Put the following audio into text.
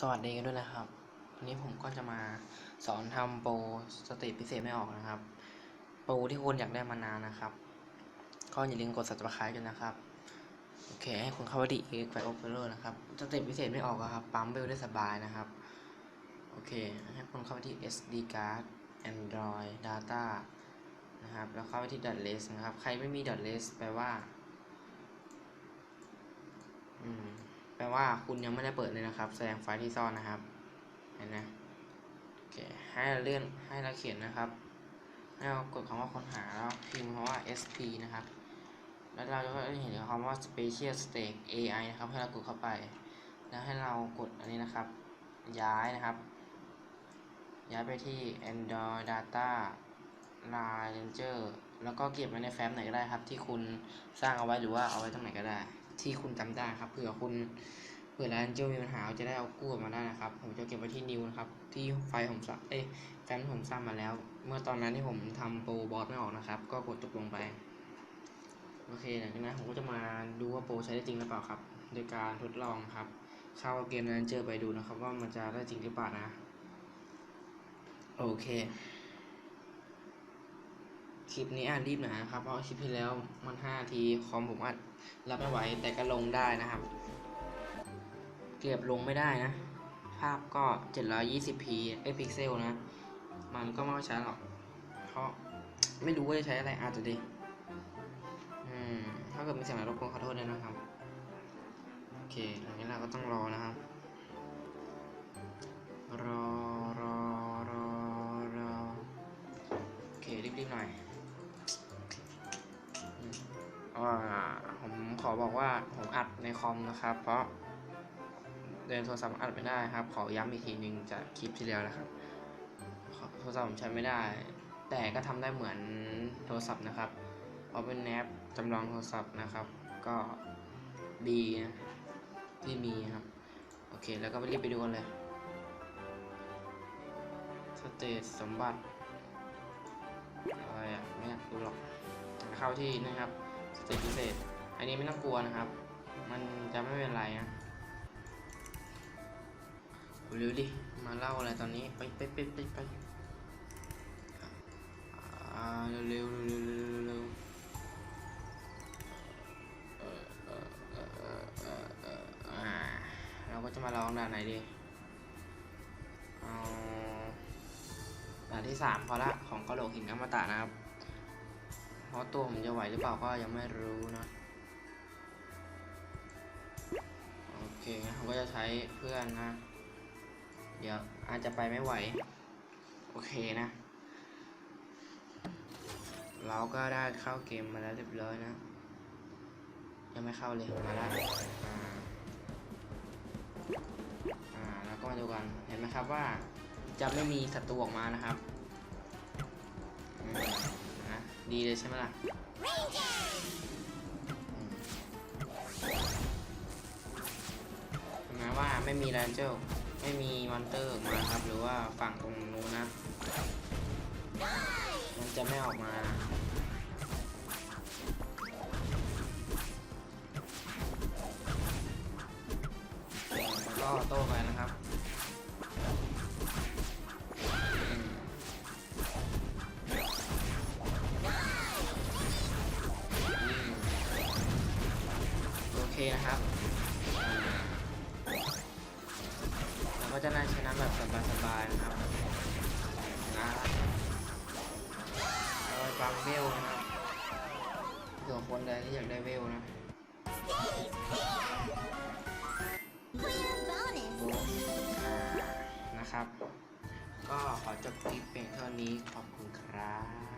สวัสดีกันด้วยนะครับ วันนี้ผมก็จะมาสอนทำโปรสเตตพิเศษไม่ออกนะครับ โปรที่คุณอยากได้มานานนะครับ ก็อย่าลืมกด subscribe กันนะครับ โอเค ให้คุณเข้าไปที่ X ไฟ Opera นะครับ สเตตพิเศษไม่ออกอะครับ ปั๊มเบลได้สบายนะครับ โอเค ให้คุณเข้าไปที่ SD card Android Data นะครับ แล้วเข้าไปที่ Dotless นะครับ ใครไม่มี Dotless แปลว่า อืม แปลว่าคุณยังไม่ได้เปิดเลยนะครับ แสดงไฟล์ที่ซ่อนนะครับ เห็นนะโอเค ให้เราเลื่อน ให้เราเขียนนะครับ ให้เรากดคำว่าค้นหาแล้วพิมพ์คำว่า sp นะครับ แล้วเราจะเห็นคำว่า special state ai นะครับ ให้เรากดเข้าไป แล้วให้เรากดอันนี้นะครับ ย้ายนะครับ ย้ายไปที่ android data line ranger แล้วก็เก็บไว้ในแฟ้มไหนก็ได้ครับ ที่คุณสร้างเอาไว้หรือว่าเอาไว้ตรงไหนก็ได้ ที่คุณจำได้ครับเผื่อคุณเผื่อร้านเจ้ามีปัญหาจะได้เอากู้มาได้นะครับ ผมจะเก็บไว้ที่นิวนะครับ ที่ไฟผมสร้างเอ้ยแฟ้มผมสร้างมาแล้ว เมื่อตอนนั้นที่ผมทำโปรบอสไม่ออกนะครับ ก็กดจบลงไป โอเคหลังจากนั้นผมก็จะมาดูว่าโปรใช้ได้จริงหรือเปล่าครับ โดยการทดลองครับเข้าเกมนั้นเจอไปดูนะครับ ว่ามันจะได้จริงหรือเปล่านะ โอเคคลิปนี้อ่านรีบหน่อยนะครับ เพราะคลิปที่แล้วมัน5นาทีคอมผมอัด รับไม่ไหวแต่ก็ลงได้นะครับ เก็บลงไม่ได้นะ ภาพก็ 720p เอพิกเซลนะ มันก็ไม่ใช้หรอก เพราะไม่รู้ว่าจะใช้อะไรอาจจะดีอืมถ้าเกิดมีเสียงรบกวนขอโทษด้วยนะครับ โอเคหลังจากนี้เราก็ต้องรอนะครับ รอรอรอรอโอเครีบๆหน่อย ผมขอบอกว่าผมอัดในคอมนะครับ เพราะเดินโทรศัพท์อัดไม่ได้ครับ ขอย้ำอีกทีหนึ่งจากคลิปที่แล้วนะครับโทรศัพท์ผมใช้ไม่ได้ แต่ก็ทำได้เหมือนโทรศัพท์นะครับเพราะเป็นแอปจำลองโทรศัพท์นะครับ ก็ดีนะที่มีครับ โอเค แล้วก็ไปรีบไปดูกันเลยสเตตสมบัติอะไรอะไม่อยากดูหรอกเข้าที่นะครับ สตตพิเศษ อันนี้ไม่ต้องกลัวนะครับ มันจะไม่เป็นไรนะเร็วดิ มาเล่าอะไรตอนนี้ ไปไปไปไปไปเร็วเร็วเร็วเร็วเร็วเร็วเอ่ออออออออออออ่าเราก็จะมาลองด่านไหนดี เอาด่านที่สามพอละของกระโหลกหินอมตะนะครับ ราะตัวผมจะไหวหรือเปล่าก็ยังไม่รู้นะ โอเคงั้นผมก็จะใช้เพื่อนนะ เดี๋ยวอาจจะไปไม่ไหว โอเคนะ เราก็ได้เข้าเกมมาแล้วเรียบร้อยนะ ยังไม่เข้าเลยมาแล้วอ่าแล้วก็มาดูกัน เห็นไหมครับว่าจะไม่มีศัตรูออกมานะครับ ดีเลยใช่ไหมล่ะอืมเห็นไหมว่าไม่มีแรนเจอร์ไม่มีมอนเตอร์ออกมาครับ หรือว่าฝั่งตรงนู้นนะ มันจะไม่ออกมาก็โต้ไปนะ นะครับเราก็จะน่าชนะแบบสบายๆนะครับนะเอาไปฟังเวลนะครับเผื่อคนใดที่อยากได้เวลนะนะครับ ก็ขอจบคลิปเพียงเท่านี้ขอบคุณครับ